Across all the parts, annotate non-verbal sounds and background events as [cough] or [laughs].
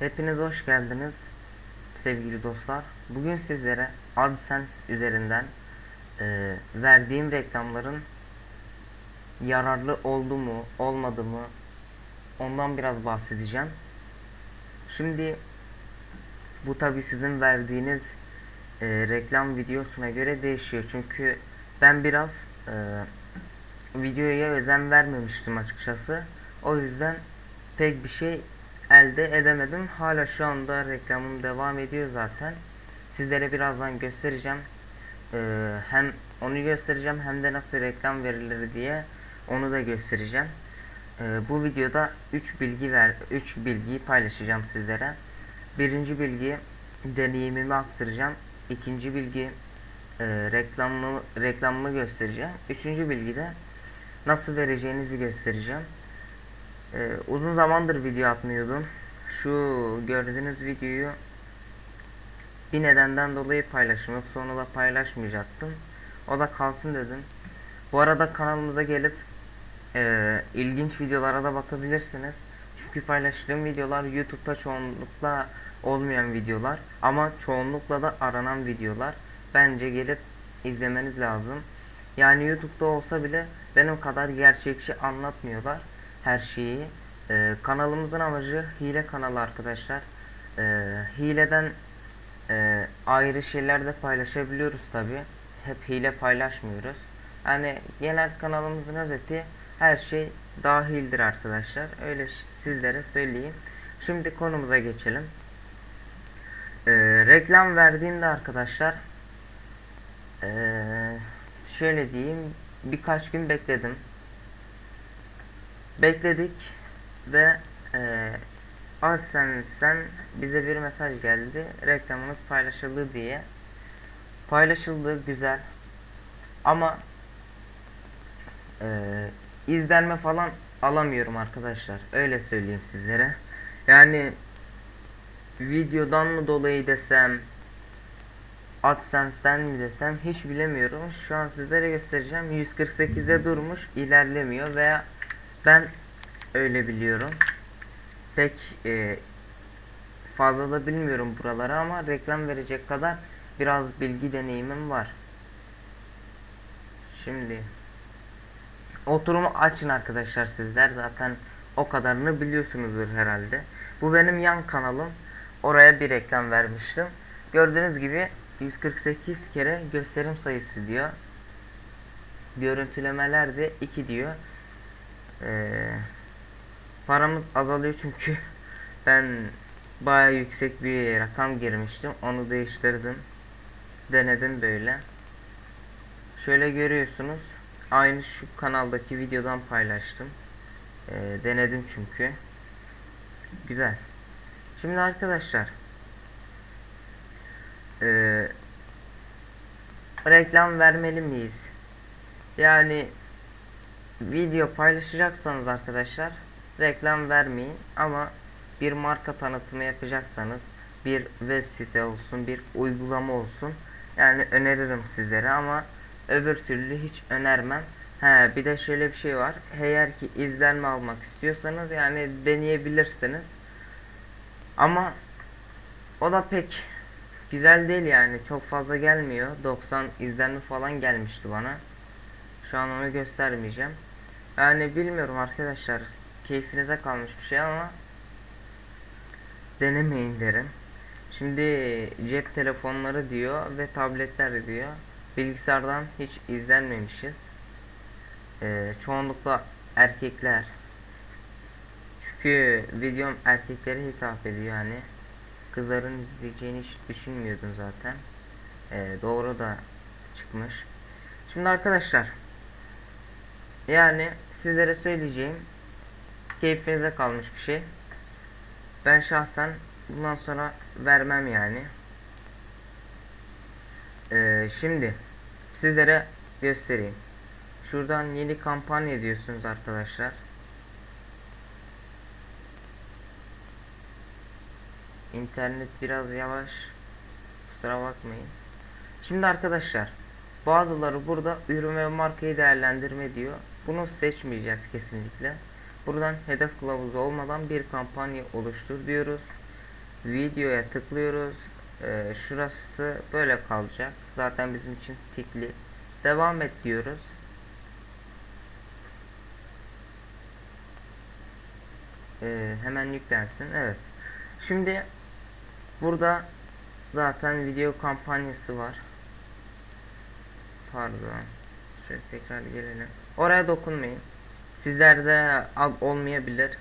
Hepiniz hoş geldiniz sevgili dostlar. Bugün sizlere AdSense üzerinden e, verdiğim reklamların yararlı oldu mu, olmadı mı ondan biraz bahsedeceğim. Şimdi bu tabi sizin verdiğiniz e, reklam videosuna göre değişiyor. Çünkü ben biraz e, videoya özen vermemiştim açıkçası. O yüzden pek bir şey elde edemedim. Hala şu anda reklamım devam ediyor zaten. Sizlere birazdan göstereceğim. Ee, hem onu göstereceğim hem de nasıl reklam verilir diye onu da göstereceğim. Ee, bu videoda 3 bilgi ver 3 bilgiyi paylaşacağım sizlere. Birinci bilgi deneyimimi aktaracağım. İkinci bilgi e, reklamımı reklamımı göstereceğim. Üçüncü bilgi de nasıl vereceğinizi göstereceğim. Ee, uzun zamandır video atmıyordum. Şu gördüğünüz videoyu bir nedenden dolayı paylaşım yoksa onu da paylaşmayacaktım. O da kalsın dedim. Bu arada kanalımıza gelip e, ilginç videolara da bakabilirsiniz. Çünkü paylaştığım videolar YouTube'da çoğunlukla olmayan videolar ama çoğunlukla da aranan videolar. Bence gelip izlemeniz lazım. Yani YouTube'da olsa bile benim kadar gerçekçi anlatmıyorlar her şeyi. Ee, kanalımızın amacı hile kanalı arkadaşlar. Ee, hileden e, ayrı şeyler de paylaşabiliyoruz tabi. Hep hile paylaşmıyoruz. Yani genel kanalımızın özeti her şey dahildir arkadaşlar. Öyle sizlere söyleyeyim. Şimdi konumuza geçelim. Ee, reklam verdiğimde arkadaşlar ee, şöyle diyeyim birkaç gün bekledim bekledik ve e, AdSense'den bize bir mesaj geldi. Reklamımız paylaşıldı diye. Paylaşıldı güzel. Ama e, izlenme falan alamıyorum arkadaşlar. Öyle söyleyeyim sizlere. Yani videodan mı dolayı desem AdSense'den mi desem hiç bilemiyorum. Şu an sizlere göstereceğim. 148'de durmuş, ilerlemiyor veya ben öyle biliyorum. Pek e, fazla da bilmiyorum buraları ama reklam verecek kadar biraz bilgi deneyimim var. Şimdi oturumu açın arkadaşlar sizler zaten o kadarını biliyorsunuzdur herhalde. Bu benim yan kanalım. Oraya bir reklam vermiştim. Gördüğünüz gibi 148 kere gösterim sayısı diyor. Görüntülemeler de 2 diyor. Ee, paramız azalıyor çünkü [laughs] ben baya yüksek bir rakam girmiştim. Onu değiştirdim. Denedim böyle. Şöyle görüyorsunuz. Aynı şu kanaldaki videodan paylaştım. Ee, denedim çünkü. Güzel. Şimdi arkadaşlar. Ee, reklam vermeli miyiz? Yani video paylaşacaksanız arkadaşlar reklam vermeyin ama bir marka tanıtımı yapacaksanız bir web site olsun bir uygulama olsun yani öneririm sizlere ama öbür türlü hiç önermem. He bir de şöyle bir şey var. Eğer ki izlenme almak istiyorsanız yani deneyebilirsiniz. Ama o da pek güzel değil yani. Çok fazla gelmiyor. 90 izlenme falan gelmişti bana. Şu an onu göstermeyeceğim. Yani bilmiyorum arkadaşlar. Keyfinize kalmış bir şey ama denemeyin derim. Şimdi cep telefonları diyor ve tabletler diyor. Bilgisayardan hiç izlenmemişiz. Ee, çoğunlukla erkekler. Çünkü videom erkeklere hitap ediyor yani. Kızların izleyeceğini hiç düşünmüyordum zaten. Ee, doğru da çıkmış. Şimdi arkadaşlar yani sizlere söyleyeceğim keyfinize kalmış bir şey. Ben şahsen bundan sonra vermem yani. Ee, şimdi sizlere göstereyim. Şuradan yeni kampanya diyorsunuz arkadaşlar. İnternet biraz yavaş. Kusura bakmayın. Şimdi arkadaşlar bazıları burada ürün ve markayı değerlendirme diyor. Bunu seçmeyeceğiz kesinlikle. Buradan hedef kılavuzu olmadan bir kampanya oluştur diyoruz. videoya tıklıyoruz. Ee, şurası böyle kalacak. Zaten bizim için tikli. Devam et diyoruz. Ee, hemen yüklensin. Evet. Şimdi burada zaten video kampanyası var. Pardon. Şöyle tekrar gelelim. Oraya dokunmayın. Sizlerde olmayabilir.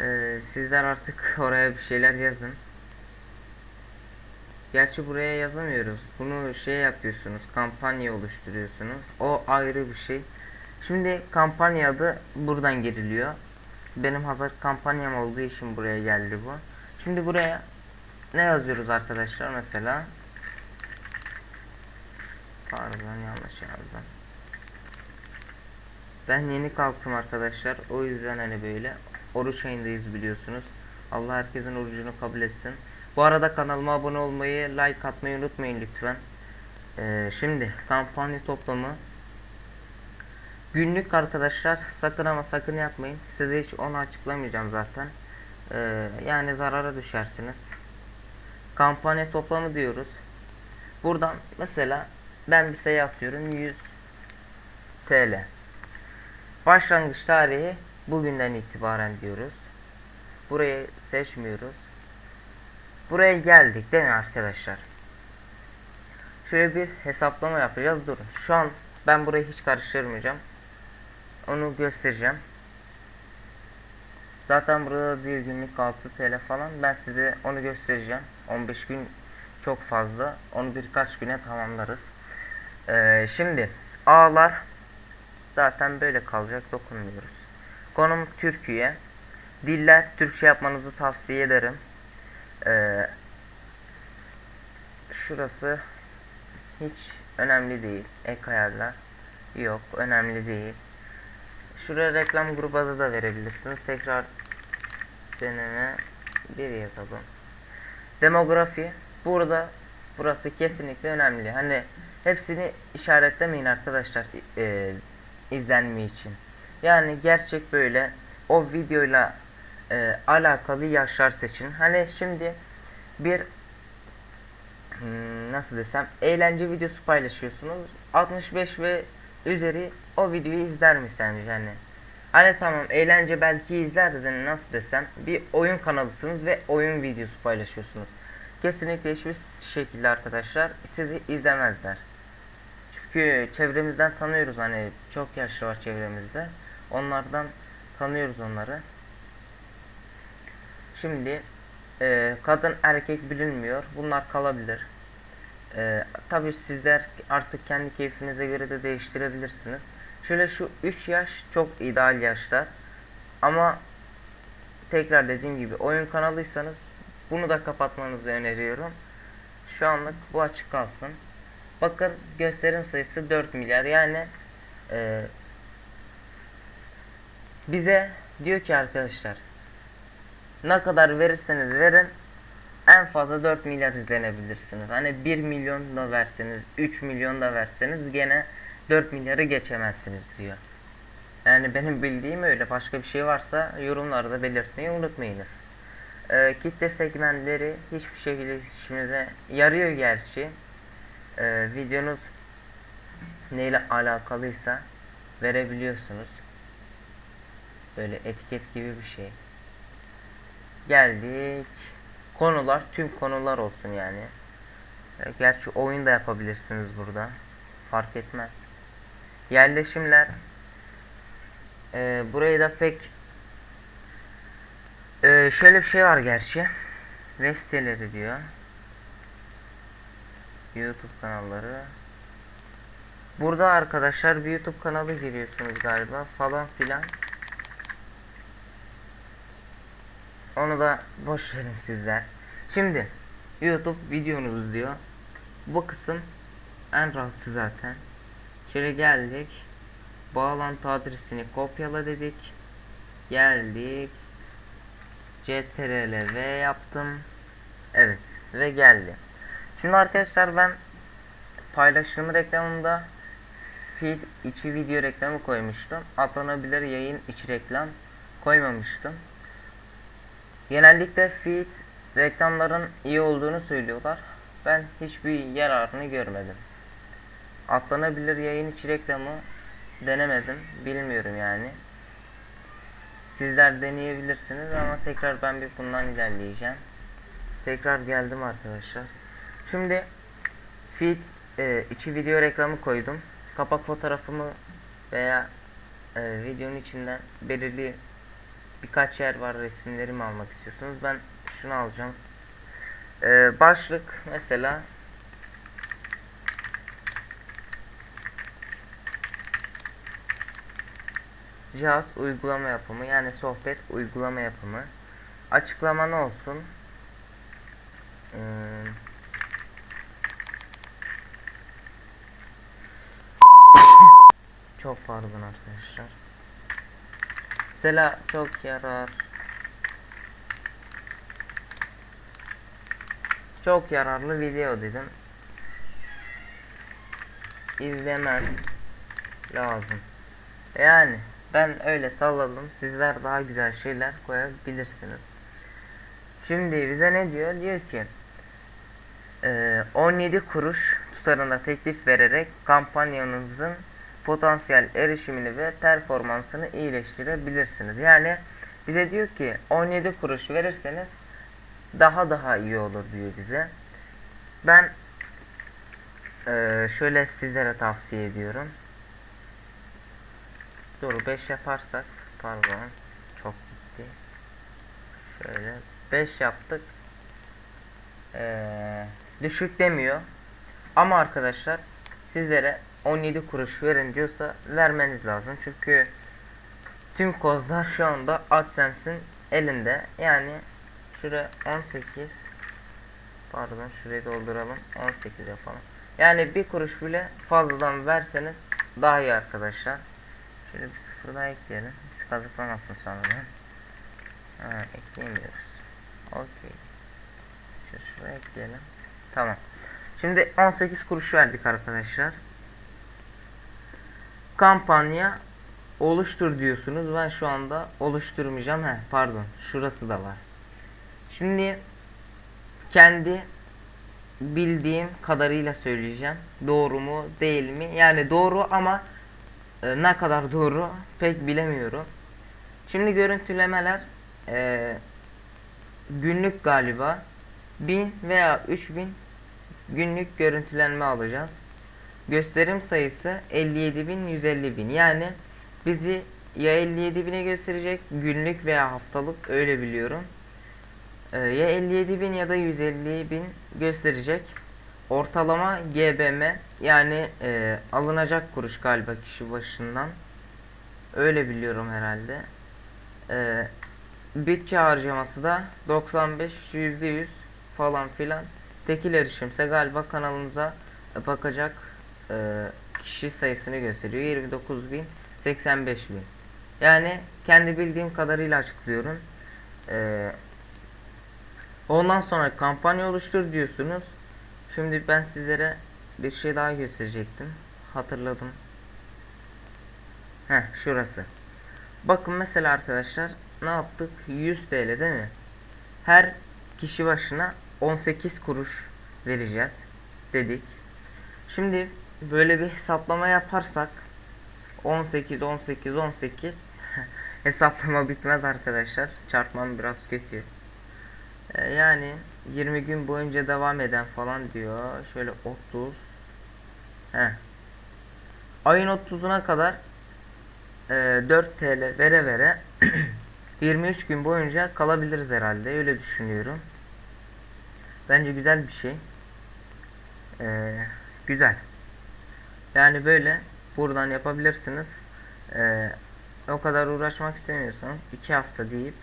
Ee, sizler artık [laughs] oraya bir şeyler yazın. Gerçi buraya yazamıyoruz. Bunu şey yapıyorsunuz. Kampanya oluşturuyorsunuz. O ayrı bir şey. Şimdi kampanya adı buradan giriliyor. Benim hazır kampanyam olduğu için buraya geldi bu. Şimdi buraya ne yazıyoruz arkadaşlar mesela? Pardon yanlış yazdım. Ben yeni kalktım arkadaşlar. O yüzden hani böyle oruç ayındayız biliyorsunuz. Allah herkesin orucunu kabul etsin. Bu arada kanalıma abone olmayı, like atmayı unutmayın lütfen. Ee, şimdi kampanya toplamı günlük arkadaşlar sakın ama sakın yapmayın. Size hiç onu açıklamayacağım zaten. Ee, yani zarara düşersiniz. Kampanya toplamı diyoruz. Buradan mesela ben bir sayı atıyorum 100 TL. Başlangıç tarihi bugünden itibaren diyoruz. Burayı seçmiyoruz. Buraya geldik değil mi arkadaşlar? Şöyle bir hesaplama yapacağız. Durun. Şu an ben burayı hiç karıştırmayacağım. Onu göstereceğim. Zaten burada diyor günlük 6 TL falan. Ben size onu göstereceğim. 15 gün çok fazla. Onu birkaç güne tamamlarız. Ee, şimdi A'lar zaten böyle kalacak. Dokunmuyoruz. Konum Türkiye. Diller Türkçe yapmanızı tavsiye ederim. Ee, şurası hiç önemli değil. Ek ayarlar yok. Önemli değil. Şuraya reklam grubu adı da verebilirsiniz. Tekrar deneme bir yazalım. Demografi burada burası kesinlikle önemli. Hani hepsini işaretlemeyin arkadaşlar e, izlenme için. Yani gerçek böyle o videoyla e, alakalı yaşlar seçin. Hani şimdi bir hmm, nasıl desem eğlence videosu paylaşıyorsunuz. 65 ve üzeri o videoyu izler mi sence hani? Hani tamam eğlence belki izler de nasıl desem bir oyun kanalısınız ve oyun videosu paylaşıyorsunuz. Kesinlikle hiçbir şekilde arkadaşlar sizi izlemezler. Çünkü çevremizden tanıyoruz hani çok yaşlı var çevremizde. Onlardan tanıyoruz onları. Şimdi e, kadın erkek bilinmiyor. Bunlar kalabilir. E, Tabi sizler artık kendi keyfinize göre de değiştirebilirsiniz. Şöyle şu 3 yaş çok ideal yaşlar. Ama tekrar dediğim gibi oyun kanalıysanız bunu da kapatmanızı öneriyorum. Şu anlık bu açık kalsın. Bakın gösterim sayısı 4 milyar yani e, bize diyor ki arkadaşlar ne kadar verirseniz verin en fazla 4 milyar izlenebilirsiniz. Hani 1 milyon da verseniz 3 milyon da verseniz gene 4 milyarı geçemezsiniz diyor. Yani benim bildiğim öyle. Başka bir şey varsa yorumlarda belirtmeyi unutmayınız. Ee, kitle segmentleri hiçbir şekilde işimize yarıyor gerçi. Ee, videonuz neyle alakalıysa verebiliyorsunuz. Böyle etiket gibi bir şey. Geldik. Konular tüm konular olsun yani. Ee, gerçi oyun da yapabilirsiniz burada. Fark etmez. Yerleşimler. Ee, burayı da pek ee, şöyle bir şey var gerçi. Web siteleri diyor. YouTube kanalları. Burada arkadaşlar bir YouTube kanalı giriyorsunuz galiba falan filan. Onu da boş verin sizler. Şimdi YouTube videonuz diyor. Bu kısım en rahatı zaten. Şöyle geldik. Bağlantı adresini kopyala dedik. Geldik. CTRL V yaptım. Evet ve geldi. Şimdi arkadaşlar ben paylaşım reklamında feed içi video reklamı koymuştum. Atlanabilir yayın içi reklam koymamıştım. Genellikle feed reklamların iyi olduğunu söylüyorlar. Ben hiçbir yararını görmedim. Atlanabilir yayın içi reklamı denemedim. Bilmiyorum yani. Sizler deneyebilirsiniz ama tekrar ben bir bundan ilerleyeceğim. Tekrar geldim arkadaşlar. Şimdi feed e, içi video reklamı koydum. Kapak fotoğrafımı veya e, videonun içinden belirli birkaç yer var resimlerimi almak istiyorsunuz. Ben şunu alacağım. E, başlık mesela Cihat uygulama yapımı yani sohbet uygulama yapımı. Açıklama ne olsun? Ee, çok pardon arkadaşlar. Mesela çok yarar. Çok yararlı video dedim. İzlemen lazım. Yani ben öyle salladım. Sizler daha güzel şeyler koyabilirsiniz. Şimdi bize ne diyor? Diyor ki e, 17 kuruş tutarında teklif vererek kampanyanızın potansiyel erişimini ve performansını iyileştirebilirsiniz. Yani bize diyor ki 17 kuruş verirseniz daha daha iyi olur diyor bize. Ben e, şöyle sizlere tavsiye ediyorum. Dur 5 yaparsak pardon çok gitti. Şöyle 5 yaptık. Ee, düşük demiyor. Ama arkadaşlar sizlere 17 kuruş verin diyorsa vermeniz lazım. Çünkü tüm kozlar şu anda AdSense'in elinde. Yani şuraya 18 pardon şurayı dolduralım 18 yapalım. Yani bir kuruş bile fazladan verseniz daha iyi arkadaşlar. Şöyle bir sıfır daha ekleyelim. Biz kazıklamasın sonradan. Ha, ekleyemiyoruz. Okey. Şuraya ekleyelim. Tamam. Şimdi 18 kuruş verdik arkadaşlar. Kampanya oluştur diyorsunuz. Ben şu anda oluşturmayacağım. He, pardon. Şurası da var. Şimdi kendi bildiğim kadarıyla söyleyeceğim. Doğru mu, değil mi? Yani doğru ama e, ne kadar doğru pek bilemiyorum. Şimdi görüntülemeler e, günlük galiba 1000 veya 3000 günlük görüntülenme alacağız. Gösterim sayısı 57.000 150.000 yani bizi ya 57.000'e gösterecek günlük veya haftalık öyle biliyorum. Ee, ya 57.000 ya da 150.000 gösterecek. Ortalama GBM yani e, alınacak kuruş galiba kişi başından. Öyle biliyorum herhalde. E, bütçe harcaması da 95 %100 falan filan. Tekil erişimse galiba kanalımıza bakacak e, kişi sayısını gösteriyor. 29 bin 85 bin. Yani kendi bildiğim kadarıyla açıklıyorum. E, ondan sonra kampanya oluştur diyorsunuz. Şimdi ben sizlere bir şey daha gösterecektim. Hatırladım. Heh şurası. Bakın mesela arkadaşlar ne yaptık? 100 TL değil mi? Her kişi başına 18 kuruş vereceğiz dedik. Şimdi böyle bir hesaplama yaparsak 18 18 18 hesaplama bitmez arkadaşlar. Çarpmam biraz kötü. Ee, yani 20 gün boyunca devam eden falan diyor. Şöyle 30 He. Ayın 30'una kadar e, 4 TL vere vere [clears throat] 23 gün boyunca kalabiliriz herhalde. Öyle düşünüyorum. Bence güzel bir şey. Ee, güzel. Yani böyle buradan yapabilirsiniz. Ee, o kadar uğraşmak istemiyorsanız 2 hafta deyip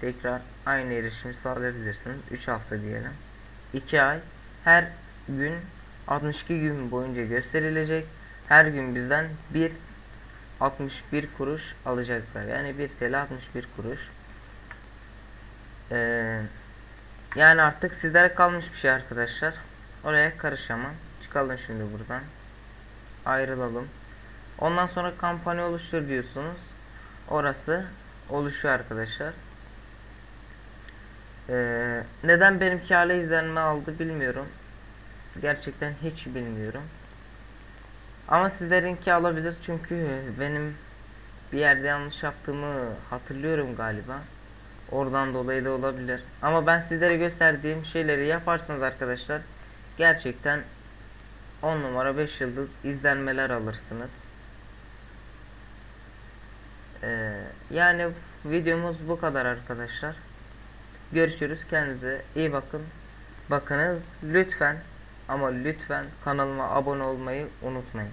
tekrar aynı erişimi sağlayabilirsiniz. 3 hafta diyelim. 2 ay her gün 62 gün boyunca gösterilecek. Her gün bizden 1 61 kuruş alacaklar. Yani 1 TL 61 kuruş. Ee, yani artık sizlere kalmış bir şey arkadaşlar. Oraya karışamam. Çıkalım şimdi buradan. Ayrılalım. Ondan sonra kampanya oluştur diyorsunuz. Orası oluşuyor arkadaşlar. Ee, neden benimki hala izlenme aldı bilmiyorum. Gerçekten hiç bilmiyorum. Ama sizlerinki alabilir çünkü benim bir yerde yanlış yaptığımı hatırlıyorum galiba. Oradan dolayı da olabilir. Ama ben sizlere gösterdiğim şeyleri yaparsanız arkadaşlar gerçekten 10 numara 5 yıldız izlenmeler alırsınız. Ee, yani videomuz bu kadar arkadaşlar. Görüşürüz. Kendinize iyi bakın. Bakınız lütfen ama lütfen kanalıma abone olmayı unutmayın.